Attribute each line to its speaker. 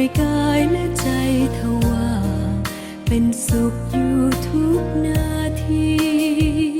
Speaker 1: เหนื่อยกายและใจทว่า เป็นสุขอยู่ทุกนาที